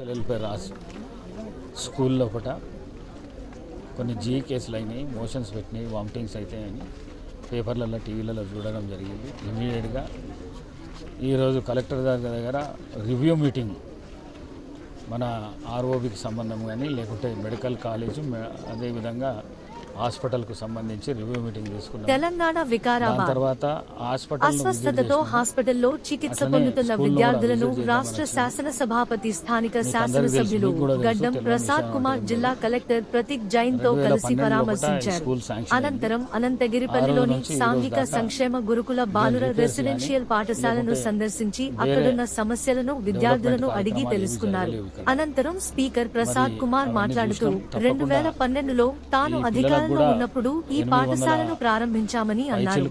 పిల్లలపై రాసి స్కూల్లో లోపల కొన్ని జీ కేసులు అయినాయి మోషన్స్ పెట్టినాయి వామిటింగ్స్ అవుతాయని పేపర్లలో టీవీలలో చూడడం జరిగింది. ఇమీడియట్గా ఈరోజు కలెక్టర్ గారి దగ్గర రివ్యూ మీటింగ్ మన ఆర్ఓబికి సంబంధం కానీ లేకుంటే మెడికల్ కాలేజు అదేవిధంగా హాస్పిటల్కు సంబంధించి రివ్యూ మీటింగ్ తీసుకున్నాం తెలంగాణ వికారాబాద్ తర్వాత హాస్పిటల్ అస్వస్థతతో హాస్పిటల్లో చికిత్స పొందుతున్న విద్యార్థులను రాష్ట్ర. శాసన సభాపతి స్థానిక శాసనసభ్యులు గడ్డం ప్రసాద్ కుమార్ జిల్లా. కలెక్టర్ ప్రతీక్ జైన్తో 2012 కలిసి పరామర్శించారు అనంతరం అనంతగిరిపల్లిలోని సాంఘిక సంక్షేమ గురుకుల బాలుర రెసిడెన్షియల్ పాఠశాలను సందర్శించి అక్కడున్న సమస్యలను విద్యార్థులను అడిగి తెలుసుకున్నారు. అనంతరం స్పీకర్ ప్రసాద్ మరి కుమార్ మాట్లాడుతూ రెండు వేల పన్నెండులో తాను పిల్లలకు అధికారంలో ఉన్నప్పుడు ఈ పాఠశాలను ప్రారంభించామని అన్నారు.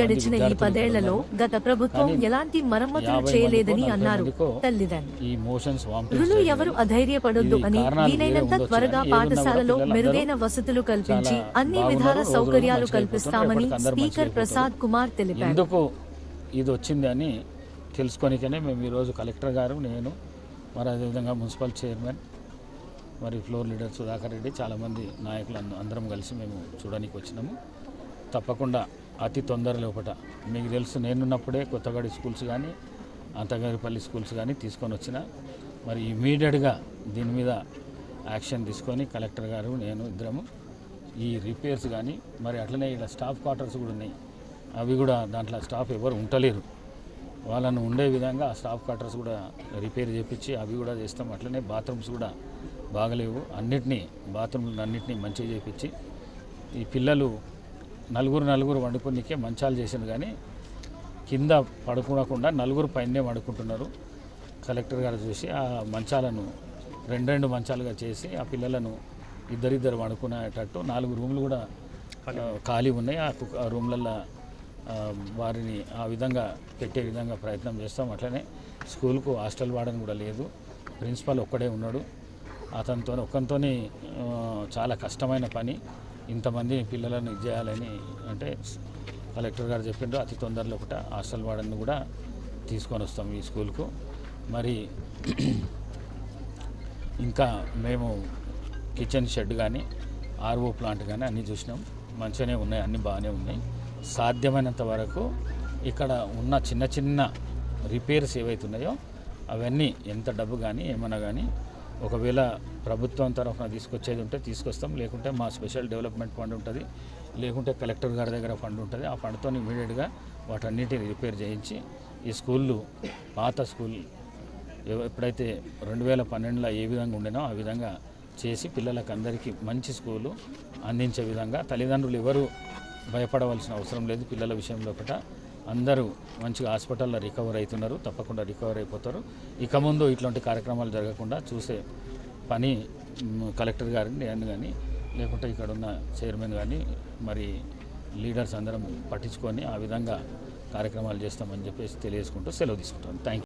గడిచిన ఈ పదేళ్ళలో. గత ప్రభుత్వం ఎలాంటి మరమ్మతులు చేయలేదని అన్నారు తల్లిదండ్రులు. ఎవరు అధైర్యపడొద్దు అని వీలైనంత త్వరగా పాఠశాలలో మెరుగైన వసతులు కల్పించి అన్ని విధాల సౌకర్యాలు కల్పిస్తామని స్పీకర్ ప్రసాద్ కుమార్ తెలిపారు. ఇది వచ్చింది అని తెలుసుకొనికనే మేము ఈరోజు కలెక్టర్ గారు నేను మరి అదేవిధంగా మున్సిపల్ చైర్మన్ మరి ఫ్లోర్ లీడర్ సుధాకర్ రెడ్డి చాలామంది నాయకులు అందరం కలిసి మేము చూడడానికి వచ్చినాము. తప్పకుండా అతి తొందర లోపల మీకు తెలుసు నేనున్నప్పుడే కొత్తగడి స్కూల్స్ కానీ అంతగారిపల్లి స్కూల్స్ కానీ తీసుకొని వచ్చిన. మరి ఇమీడియట్గా దీని మీద యాక్షన్ తీసుకొని కలెక్టర్ గారు నేను ఇద్దరము ఈ రిపేర్స్ కానీ మరి అట్లనే ఇలా స్టాఫ్ క్వార్టర్స్ కూడా ఉన్నాయి. అవి కూడా దాంట్లో స్టాఫ్ ఎవరు ఉండలేరు. వాళ్ళను ఉండే విధంగా ఆ స్టాఫ్ క్వార్టర్స్ కూడా రిపేర్ చేపించి అవి కూడా చేస్తాం. అట్లనే బాత్రూమ్స్ కూడా బాగలేవు. అన్నిటినీ బాత్రూమ్లు అన్నిటినీ మంచిగా చేపించి ఈ పిల్లలు నలుగురు నలుగురు వండుకొనికే మంచాలు చేసిండు కానీ కింద పడుకోకుండా నలుగురు పైనే పడుకుంటున్నారు కలెక్టర్ గారు చూసి ఆ మంచాలను రెండు రెండు మంచాలుగా చేసి ఆ పిల్లలను ఇద్దరిద్దరు పడుకునేటట్టు నాలుగు రూమ్లు కూడా ఖాళీ ఉన్నాయి. ఆ రూమ్లల్లో వారిని ఆ విధంగా పెట్టే విధంగా ప్రయత్నం చేస్తాం. అట్లనే స్కూల్కు హాస్టల్ వాడని కూడా లేదు. ప్రిన్సిపాల్ ఒక్కడే ఉన్నాడు. అతనితో ఒక్కనితోని చాలా కష్టమైన పని. ఇంతమంది పిల్లలను ఇది చేయాలని అంటే కలెక్టర్ గారు చెప్పిండ్రు. అతి తొందరలో ఒకట హాస్టల్ వాడని కూడా తీసుకొని వస్తాం ఈ స్కూల్కు. మరి ఇంకా మేము కిచెన్ షెడ్ కానీ ఆర్ఓ ప్లాంట్ కానీ అన్నీ చూసినాం. మంచిగానే ఉన్నాయి అన్నీ బాగానే ఉన్నాయి. సాధ్యమైనంత వరకు ఇక్కడ ఉన్న చిన్న చిన్న రిపేర్స్ ఏవైతున్నాయో అవన్నీ ఎంత డబ్బు కానీ ఏమైనా కానీ ఒకవేళ ప్రభుత్వం తరఫున తీసుకొచ్చేది ఉంటే తీసుకొస్తాం లేకుంటే మా స్పెషల్ డెవలప్మెంట్ ఫండ్ ఉంటుంది. లేకుంటే కలెక్టర్ గారి దగ్గర ఫండ్ ఉంటుంది. ఆ ఫండ్తో ఇమీడియట్గా వాటన్నిటిని రిపేర్ చేయించి ఈ స్కూళ్ళు పాత స్కూల్ ఎవ- ఎప్పుడైతే రెండు వేల పన్నెండులో ఏ విధంగా ఉండేనో ఆ విధంగా చేసి పిల్లలకు అందరికీ మంచి స్కూలు అందించే విధంగా తల్లిదండ్రులు ఎవరు భయపడవలసిన అవసరం లేదు పిల్లల విషయంలో ఒకట అందరూ మంచిగా హాస్పిటల్లో రికవర్ అవుతున్నారు తప్పకుండా రికవర్ అయిపోతారు. ఇక ముందు ఇట్లాంటి కార్యక్రమాలు జరగకుండా చూసే పని కలెక్టర్ గారిని నేను కానీ లేకుంటే ఇక్కడ ఉన్న చైర్మన్ కానీ మరి లీడర్స్ అందరం పట్టించుకొని ఆ విధంగా కార్యక్రమాలు చేస్తామని చెప్పేసి తెలియజేసుకుంటూ సెలవు తీసుకుంటాను థ్యాంక్ యూ